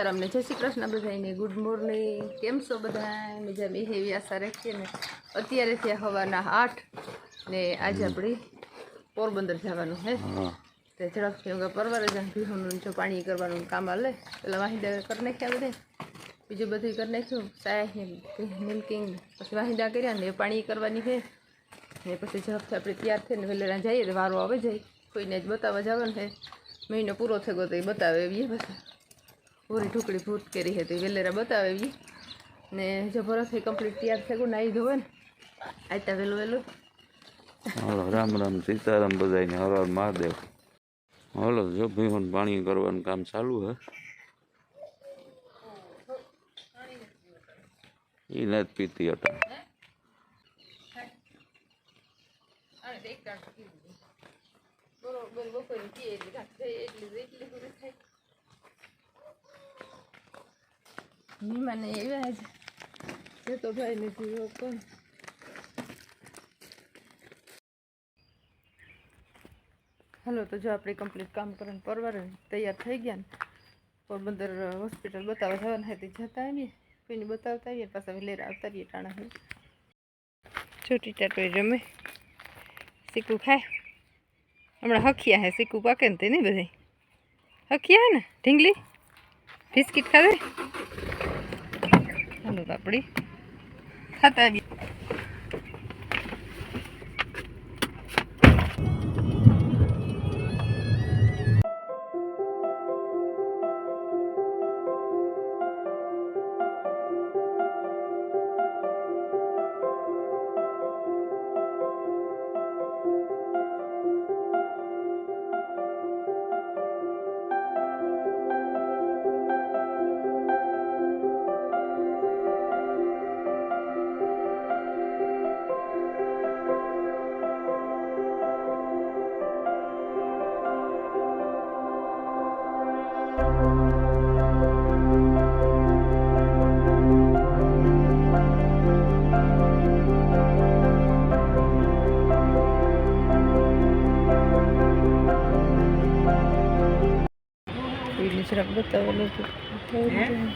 સીતારામને જય શ્રી કૃષ્ણ બધાને ગુડ મોર્નિંગ કેમ છો બધા મજા મેં એવી આશા રાખીએ ને. અત્યારે થયા હવાના આઠ ને આજે આપણે પોરબંદર જવાનું હે. તે ઝડપથી વગર પરવારે જાય ભીહોનું જો પાણી કરવાનું કામ હાલે. પેલા વાહિંદા કરી નાખ્યા બધે. બીજું બધું કરી નાખ્યું. સાહેબ મિલ્કિંગ પછી વાહિંદા કર્યા ને એ પાણી કરવાની છે ને પછી ઝડપથી આપણે તૈયાર થઈને વહેલા જઈએ તો વારો આવે જાય. કોઈને જ બતાવવા જવાનું છે મહિનો પૂરો થઈ ગયો તો એ બતાવે એવી પછી પૂરી ઢુકડી ભૂત કરી હતી. વેલેરા બતાવે એવી ને જો ભરતથી કમ્પ્લીટ તૈયાર થઈ ગયું નાહી ધોવે ને. આયતા વહેલું વહેલું હાલો રામ રામ સીતારામ બધાને હર હર મહાદેવ. હાલો જો ભીમન પાણી કરવાનું કામ ચાલુ હે. એ નથી પીતી હતા બરોબર બપોરે પીએ એટલે રાત જાય એટલી એટલી પૂરી થાય મહેમાન એવા જ. એ તો ભાઈ ને જીવો કોણ હાલો, તો જો આપણે કમ્પ્લીટ કામ કરીને પરવાર તૈયાર થઈ ગયા ને. પોરબંદર હોસ્પિટલ બતાવવા જવાના હતી જતા આવીએ. કોઈને બતાવતા આવીએ, પાછા વેલેરા આવતા રહીએ ટાણા હોય છોટી ટાટોઈ રમે સીકું ખાય. હમણાં હખિયા હે સીકું પાકે ને તે નહીં બધે હખિયા હે ને, ઢીંગલી? બિસ્કિટ ખાધે? હાલો તો આપણી ખાતા બતાવેલું હતું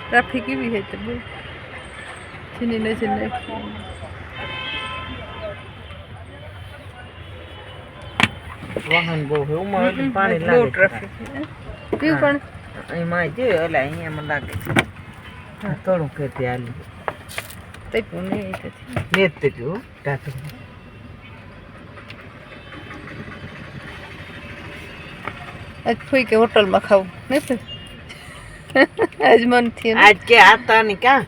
ટ્રાફિક એવી છે તો બહુ જેની નજર નાખી વાહન બહુ ઉમર પાણી લાગે ટ્રાફિક પણ? એમાં જો એટલે અહીંયા મને લાગે છે. હા, થોડું ખેતી હાલી તૈપું નહીં તેથી મેં જ તે જોયું આજ ફૂઈ કે હોટલમાં ખાવું. નથી આજ મન થયું આજ કે આતા ની ક્યાં?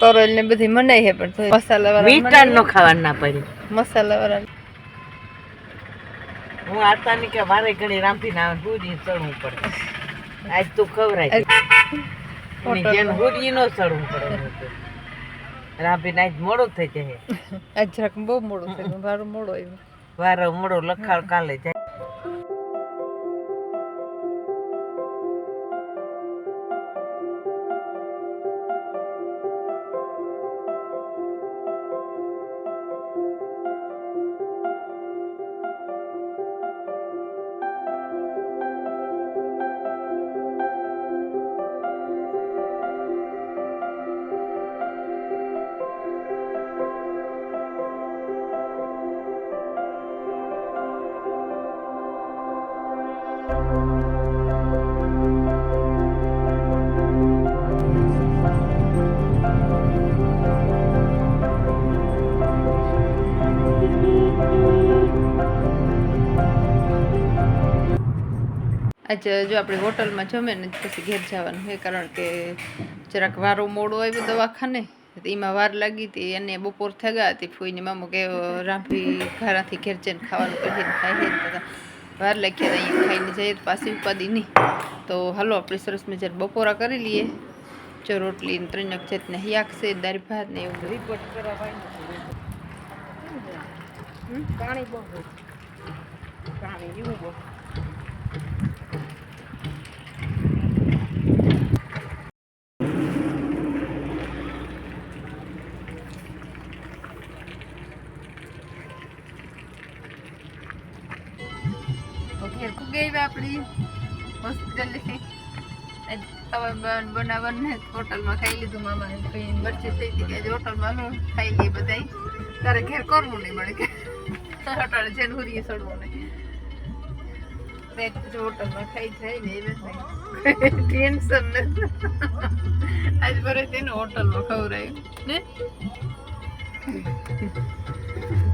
તરલ ને બધી મનાઈ છે પણ તોય મસાલા વાળા મીઠા નો ખાવાનું ના પડ્યું મસાલા વાળા હું આતા ની કે વારે ઘણી રાંધી ના હુરી ચડવું પડે આજ તો ખવરાય. હોટલમાં. જેને હુરી નો ચડવું પડે રાપી આજ મોડો થઈ જાય. આજ જરાક બહુ મોડું થઈ ગયું. મારું મોડો આવ્યો. વારો મોડો લખાડ કાલે જાય. આજે જો આપણે હોટલમાં જમે ને પછી ઘેર જવાનું છે, કારણ કે જરાક વારો મોડો આવ્યો દવાખાને એમાં વાર લાગી હતી, એને બપોર થયા હતી, ફૂઈને મામો કે રાંભી ઘરાથી ઘેર જઈને ખાવાનું કહીને ખાઈ હે વાર લાગી હતા, અહીંયા ખાઈને જઈએ તો પાછી ઉપાદી નહીં. તો હાલો, આપણે સરસ મજા બપોરા કરી લઈએ. જો રોટલી ને ત્રણ જાતને હિયાકશે દાળ ભાત ને એવું રિપોર્ટ કરાવાય પાણી બહુ પાણી એવું બહુ હોસ્પિટલ. આપણી બનાવવાનું ને હોટલમાં ખાઈ લીધું મામા મરચી થઈ હતી કે હોટલમાં લો ખાઈ લઈએ બધા તારે ઘેર કરવું નહીં મળે કે. હોટલ છે હુરીએ ચડવું નહીં. હોટલમાં ખાઈ જાય ને એ ટેન્શન નથી આજ તેને હોટલમાં ખવડાયું. ને?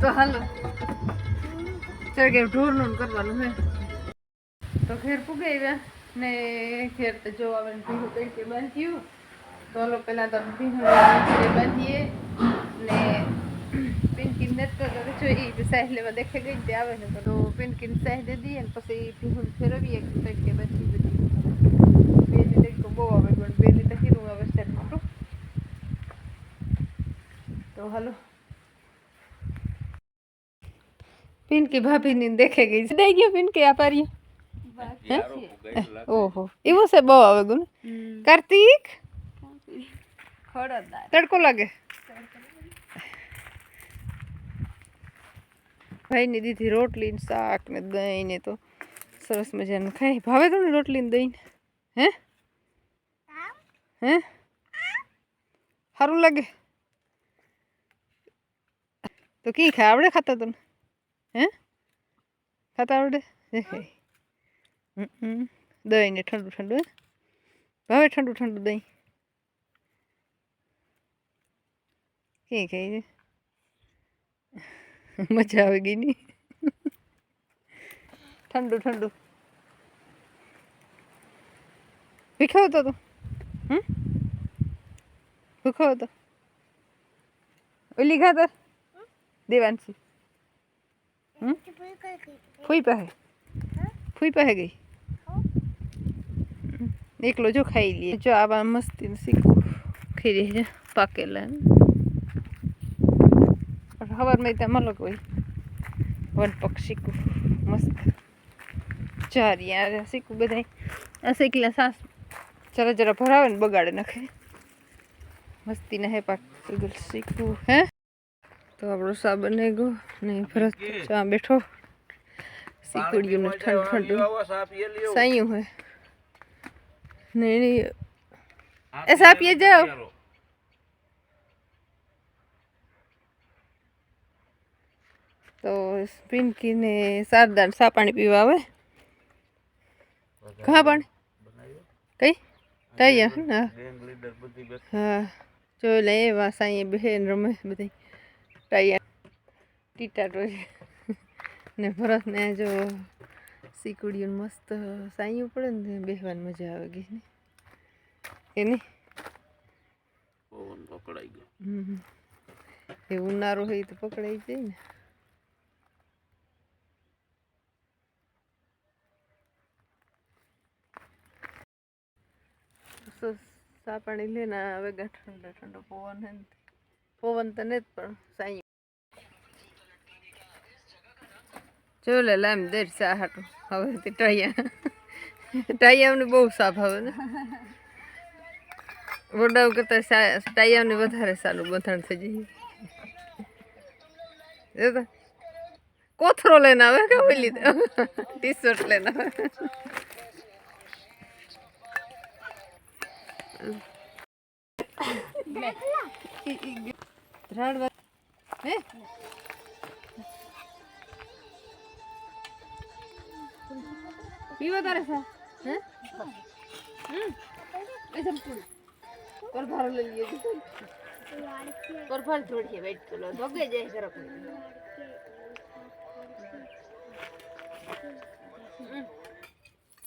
તો હાલો. ચાલ કે ઢોરનું કરવાનું હે. તો ઘેર પુગાવ્યા ને ઘેર તો જો આવે ને ભીહું કઈ કે બાંધ્યું તો હાલો પહેલાં તો ભીહું બાંધીએ ને પિનકીન નેટ તો જો એ સાહેબ લેવા દેખે ગઈ ને તે આવે ને તો પિનકીન સાહેબ દે દઈએ ને પછી ભીહું ફેરવીએ કઈ કે બધી બધી બે લીટર તો બહુ આવે પણ બે લીટર હીરું આવે છે મોટું. તો હાલો. પિનકી ભાભીની દેખે ગઈ. છે દઈ ગયો પિનકી આ પારી ઓહો એવું છે બહુ આવે ગુણ કાર્તિક તડકો લાગે ભાઈની દીધી રોટલી ને શાક ને દહીં ને તો સરસ મજાનું ખાય ભાવે તમને રોટલી ને દહીં હે હે સારું લાગે તો કી ખાય આવડે ખાતા તને હે ખાતા આવડે હે હે હમ હમ. દહીં ને ઠંડુ ઠંડુ ભાવે ઠંડુ ઠંડુ દહીં? કે ખાઈ મજા આવી ગઈ ની. ઠંડુ ઠંડુ. ભીખો હતો તું? હમ? ભૂખો હતો? ઓલી ખાતર દેવાંશી. હમ? ફૂઈ પાસે ફૂઈ પાસે ગઈ. એકલો જો ખાઈ લઈએ. જો આવા મસ્તી શીખું. ખીરી છે પાકેલા સવારમાં ત્યાં મલક હોય. વન પગ શીખું મસ્ત. ચાર યાર શીખું બધા આ શીખલા સાસ. જરા જરા ભરાવે ને બગાડે નાખે. મસ્તી ના હે પાક. શીખું શીખું હે? તો આપણો સા બને ગયો. ને ભરત ચા બેઠો. શીકુડિયું ને ઠંડુ ઠંડુ સાયું હોય નહીં એ સાપીએ જાઓ તો પિંકી ને શારદા સા પાણી પીવા આવે ઘા પાણી કઈ તૈયાર હા હા જોઈ લે એવા સાંઈ બહેન રમે બધી તૈયાર ટીટા ટોય ને ભરત ને જો સીકુડીઓ મસ્ત સાંયું પડે ને બેહવાની મજા આવે ગઈ ને એ નહીં પવન પકડાઈ ગયો. હમ. એ ઉનાળો હોય તો પકડાઈ જાય ને. સ- લે ને હવે ઠંડો ઠંડો પવન હે પવન તો ને પણ સાઈ. જો લે લામ દેર સા હવે તે ટાયા ટાયાને બહુ સાફ હવે ને. વડાવ કરતા ટાયાને વધારે સારું બંધાણ થઈ જાય જો તો કોથરો લઈને આવે કે ઓલી ટી શર્ટ લઈને આવે ત્રણ વાર હે પીવો તારે સા હે હમ એ સંપૂર્ણ પર ભારો લઈ લીધો પર ભાર થોડી વેઇટ કરો ધોગે જાય સરક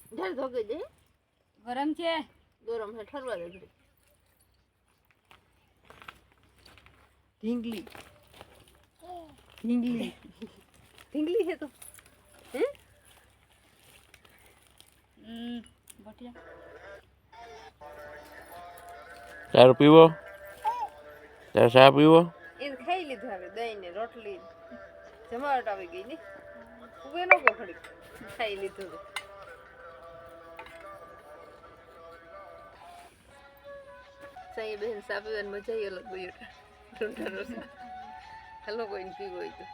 ઢાલ ધોગે જાય ગરમ છે ગરમ હે ઠરવા દે ઘડી ઢીંગલી ઢીંગલી ઢીંગલી છે તો હે હમ બટિયા ચાર પીવો? ચાર ચા પીવો? એ ખાઈ લીધું હવે દહીં ને રોટલી. જમાવટ આવી ગઈ ને. ઉભે ખાઈ લીધું સાઈ બેન સાબેન મજા આવી અલગ ગયું હાલો કોઈને પીવો તો.